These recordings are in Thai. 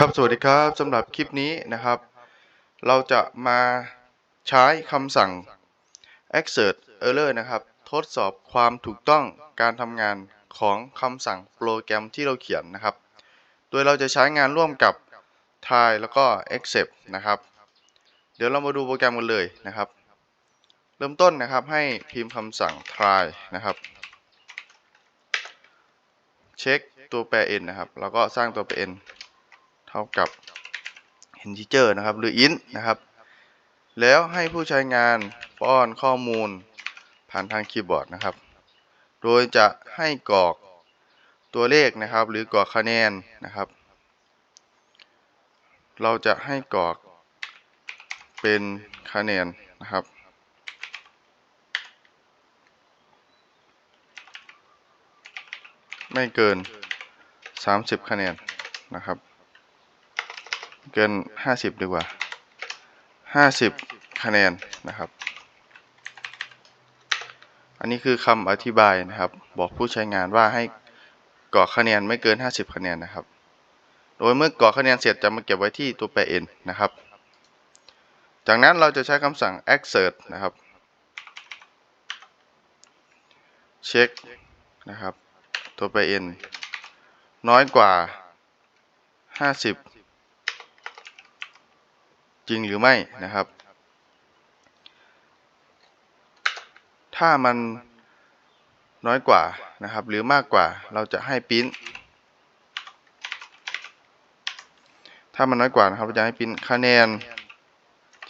ครับสวัสดีครับสำหรับคลิปนี้นะครับ เราจะมาใช้คำสั่ง exert error นะครับ ทดสอบความถูกต้องการทำงานของคำสั่งโปรแกรมที่เราเขียนนะครับ โดยเราจะใช้งานร่วมกับ try แล้วก็ except นะครับ เดี๋ยวเรามาดูโปรแกรมกันเลยนะครับ เริ่มต้นนะครับให้พิมพ์คำสั่ง try นะครับ เช็คตัวแปร n นะครับ แล้วก็สร้างตัวแปร n เท่ากับ integer นะครับ หรือ int นะครับ แล้วให้ผู้ใช้งานป้อนข้อมูลผ่านทางคีย์บอร์ดนะครับ โดยจะให้กรอกตัวเลขนะครับ หรือกรอกคะแนนนะครับ เราจะให้กรอกเป็นคะแนนนะครับไม่เกิน 30 คะแนนนะครับ เกิน 50 ดีกว่า 50 คะแนนนะครับ อันนี้คือคำอธิบายนะครับ บอกผู้ใช้งานว่าให้กรอกคะแนนไม่เกิน 50 คะแนนนะครับ โดยเมื่อกรอกคะแนนเสร็จจะมาเก็บไว้ที่ตัวแปร n นะครับ จากนั้นเราจะใช้คำสั่ง exert นะครับ เช็คนะครับ ตัวแปร n น้อยกว่า 50 จริงหรือไม่นะครับ ถ้ามันน้อยกว่านะครับ หรือมากกว่าเราจะให้ปริ้นถ้ามันน้อยกว่านะครับเราจะให้ปริ้นคะแนน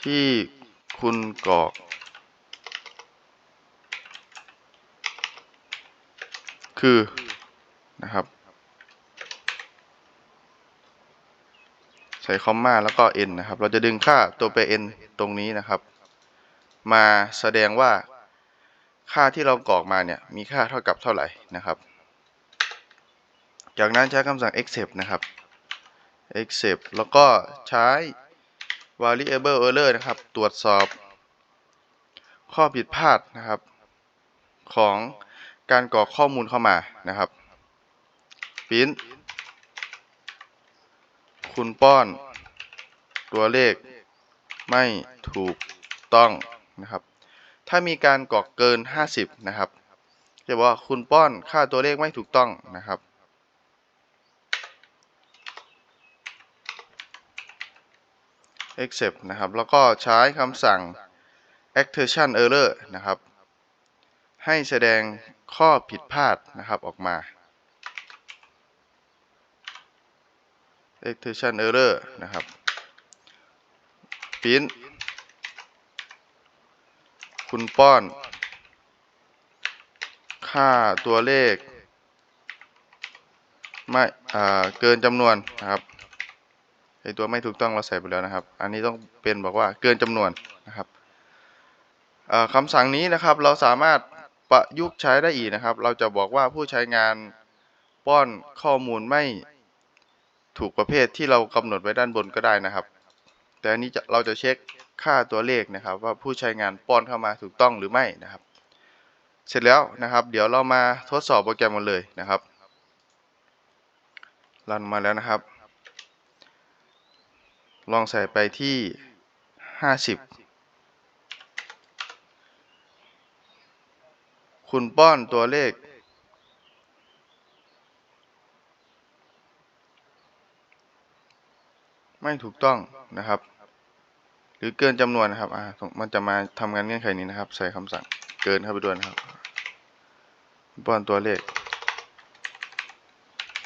ที่คุณกรอก คือนะครับ ส่คอมมาแล้วก็ n นะครับ เราจะดึงค่าตัวแป n ตรงนี้นะครับ มาแสดงว่าค่าที่เรากรอกมาเนี่ยมีค่าเท่ากับเท่าไหร่นะครับ จากนั้นใช้คำสั่ง except นะครับ except แล้วก็ใช้ variable error นะครับ ตรวจสอบข้อผิดพลาดนะครับ ของการกรอกข้อมูลเข้ามานะครับ print คุณป้อนตัวเลขไม่ถูกต้องนะครับ ถ้ามีการกรอกเกิน 50 นะครับจะบอกว่าคุณป้อนค่าตัวเลขไม่ถูกต้องนะครับ except นะครับ แล้วก็ใช้คำสั่ง exception error นะครับ ให้แสดงข้อผิดพลาดนะครับออกมา exception error นะครับ print คุณป้อน ค่าตัวเลข ไม่เกินจำนวนนะครับไอตัวไม่ถูกต้องเราใส่ไปแล้วนะครับ อันนี้ต้องเป็นบอกว่าเกินจำนวนนะครับคำสั่งนี้นะครับเราสามารถประยุกต์ใช้ได้อีกนะครับ เราจะบอกว่าผู้ใช้งานป้อนข้อมูลไม่ ถูกประเภทที่เรากำหนดไว้ด้านบนก็ได้นะครับ แต่อันนี้จะเราจะเช็คค่าตัวเลขนะครับ ว่าผู้ใช้งานป้อนเข้ามาถูกต้องหรือไม่นะครับ เสร็จแล้วนะครับ เดี๋ยวเรามาทดสอบโปรแกรมกันเลยนะครับรันมาแล้วนะครับ ลองใส่ไปที่ 50 คุณป้อนตัวเลข ไม่ถูกต้องนะครับ หรือเกินจำนวนนะครับอ่ามันจะมาทำงานเงื่อนไขนี้นะครับ ใส่คำสั่งเกินเข้าไปด้วยนะครับป้อนตัวเลข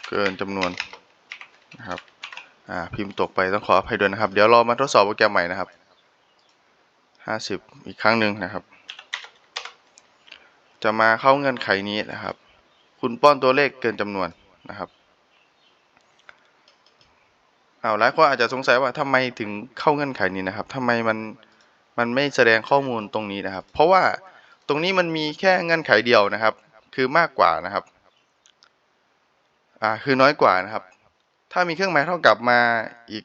เกินจำนวนนะครับอ่าพิมพ์ตกไปต้องขออภัยด้วยนะครับ เดี๋ยวเรามาทดสอบโปรแกรมใหม่นะครับห้าสิบอีกครั้งหนึ่งนะครับ จะมาเข้าเงื่อนไขนี้นะครับ คุณป้อนตัวเลขเกินจำนวนนะครับ เอาหลายคนอาจจะสงสัยว่าทำไมถึงเข้าเงื่อนไขนี้นะครับทำไมมันมันไม่แสดงข้อมูลตรงนี้นะครับ เพราะว่าตรงนี้มันมีแค่เงื่อนไขเดียวนะครับ คือมากกว่านะครับอ่าคือน้อยกว่านะครับ ถ้ามีเครื่องหมายเท่ากับมาอีก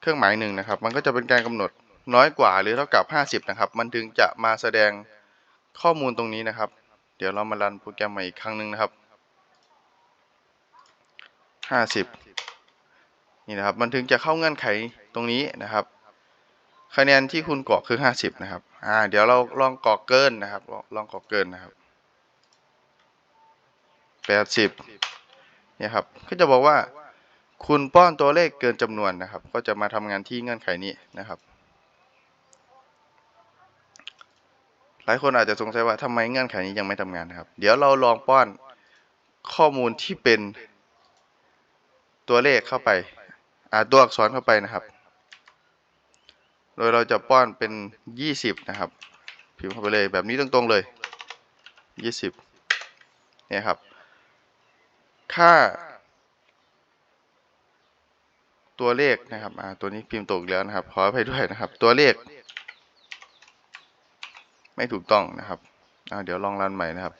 เครื่องหมายหนึ่งนะครับ มันก็จะเป็นการกำหนดน้อยกว่าหรือเท่ากับ 50 นะครับ มันถึงจะมาแสดงข้อมูลตรงนี้นะครับ เดี๋ยวเรามารันโปรแกรมใหม่อีกครั้งหนึ่งนะครับ 50 นี่นะครับ มันถึงจะเข้าเงื่อนไขตรงนี้นะครับ คะแนนที่คุณกรอกคือ 50 นะครับ อ่า เดี๋ยวเราลองกรอกเกินนะครับ ลองกรอกเกินนะครับ 80เนี่ยครับ ก็จะบอกว่า คุณป้อนตัวเลขเกินจำนวนนะครับ ก็จะมาทำงานที่เงื่อนไขนี้นะครับ หลายคนอาจจะสงสัยว่าทำไมเงื่อนไขนี้ยังไม่ทำงานนะครับ เดี๋ยวเราลองป้อนข้อมูลที่เป็นตัวเลขเข้าไป อ่าตัวอักษรเข้าไปนะครับ โดยเราจะป้อนเป็น 20 นะครับ พิมพ์เข้าไปเลยแบบนี้ตรงๆเลย 20เนี่ยครับ ค่า ตัวเลขนะครับอ่าตัวนี้พิมพ์ตกอีกแล้วนะครับขออภัยด้วยนะครับ ตัวเลข ไม่ถูกต้องนะครับอ่าเดี๋ยวลองรันใหม่นะครับ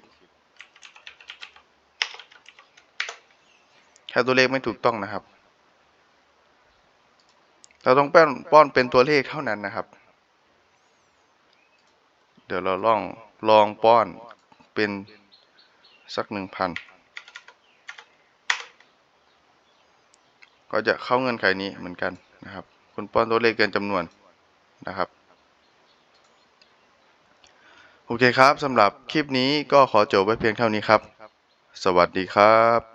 20 ค่าตัวเลขไม่ถูกต้องนะครับ เราต้องป้อนป้อนเป็นตัวเลขเท่านั้นนะครับ เดี๋ยวเราลองลองป้อนเป็นสักหนึ่งพันก็จะเข้าเงื่อนไขนี้เหมือนกันนะครับ คุณป้อนตัวเลขเกินจำนวนนะครับโอเคครับสำหรับคลิปนี้ก็ขอจบไว้เพียงเท่านี้ครับ สวัสดีครับ